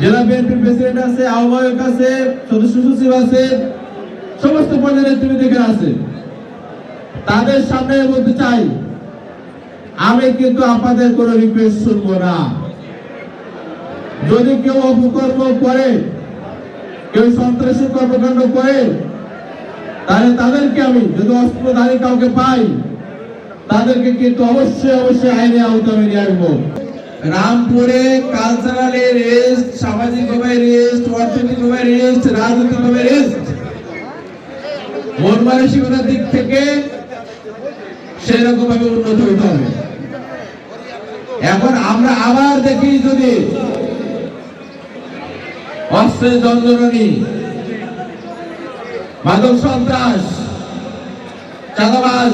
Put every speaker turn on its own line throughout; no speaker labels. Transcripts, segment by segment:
জেলা বিএনপির প্রেসিডেন্ট আছে, আহ্বায়ক আছে, সদস্য সচিব আছে, সমস্ত পর্যায়ের নেতৃবৃন্দ এখানে আছে। তাদের সামনে বলতে চাই। আমি কিন্তু আপনাদের কোনো রিকোয়েস্ট শুনব না। যদি কেউ অপকর্ম করে, কেউ সন্ত্রাসী কর্মকাণ্ড করে, তাহলে তাদেরকে আমি, যদি অস্ত্রধারী কাউকে পাই, তাদেরকে কিন্তু অবশ্যই অবশ্যই আইনে আওতায় নিয়ে আসব। রামপুরে কালচারাল রেস্ট সামাজিক ভাবে রেস্ট অর্থনৈতিক ভাবে রেস্ট রাজনৈতিক ভাবে রেস্ট মন মানসিকতার দিক থেকে সেরকম ভাবে উন্নত হইতে হবে। এখন আমরা আবার দেখি যদি অস্ত্রের যন্ত্রণী মাদক সন্ত্রাস, চাঁদাবাজ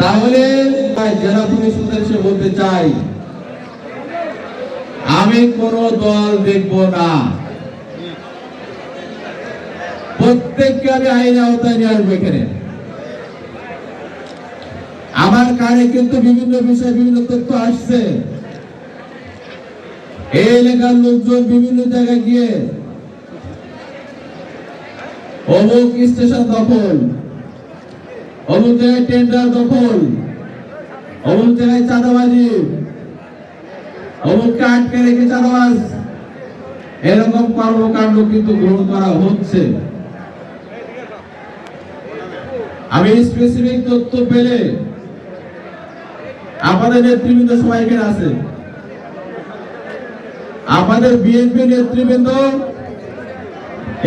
তাহলে জেলা পুলিশ উদ্দেশ্যে বলতে চাই, আমি কোন দল দেখব না। প্রত্যেককে আমি আইনে আওতায় নিয়ে আসব এখানে। আমার কানে কিন্তু বিভিন্ন বিষয়ে বিভিন্ন তথ্য আসছে। এই এলাকার লোকজন বিভিন্ন জায়গায় গিয়ে অমুক স্টেশন দখল। অমুক জায়গায় টেন্ডার দখল। অমুক জায়গায় চাঁদাবাজি। অমুককে আটকে রেখে চাঁদাবাজ। এরকম কর্মকাণ্ড কিন্তু গ্রহণ করা হচ্ছে। আমি স্পেসিফিক তথ্য পেলে আমাদের নেতৃবৃন্দ এখানে আছে। আমাদের বিএনপি নেতৃবৃন্দ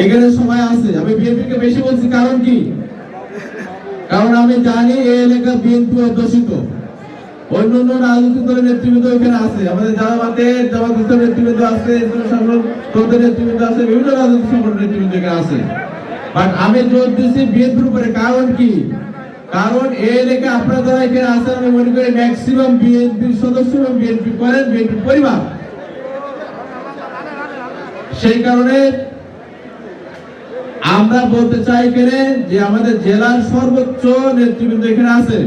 এখানে সবাই আছে। আমি বিএনপি কে বেশি বলছি, কারণ কি? কারণ আমি জানি এই এলাকা বিএনপি অধ্যুষিত। অন্য অন্য রাজনৈতিক দলের নেতৃবৃন্দ এখানে আছে। আমাদের জামাতের জামাত নেতৃবৃন্দ আছে সংগঠন নেতৃবৃন্দ আছে, বিভিন্ন রাজনৈতিক সংগঠনের নেতৃবৃন্দ এখানে আছে। বাট আমি জোর দিচ্ছি বিএনপির উপরে। কারণ কি? কারণ এই এলাকায় আপনারা যারা এখানে আছেন, আমি মনে করি ম্যাক্সিমাম বিএনপির সদস্য এবং বিএনপি করেন, বিএনপি পরিবার। সেই কারণে আমরা বলতে চাই এখানে যে আমাদের জেলার সর্বোচ্চ নেতৃবৃন্দ এখানে আছে।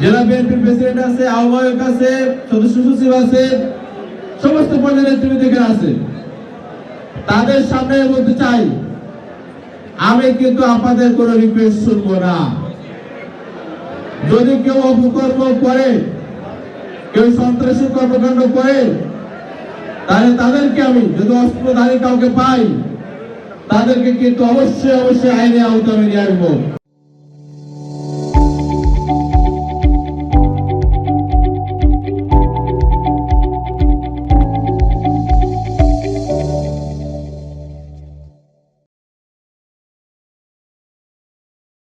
জেলা বিএনপির প্রেসিডেন্ট আছে, আহ্বায়ক আছে, সদস্য সচিব আছে, সমস্ত পর্যায়ের নেতৃবৃন্দ এখানে আছে। তাদের সামনে বলতে চাই, আমি কিন্তু আপনাদের কোনো রিকোয়েস্ট শুনব না। যদি কেউ অপকর্ম করে, কেউ সন্ত্রাসী কর্মকাণ্ড করে, তাহলে তাদেরকে আমি, যদি অস্ত্রধারী কাউকে পাই তাদেরকে কিন্তু অবশ্যই অবশ্যই আইনে আওতায় নিয়ে আসব।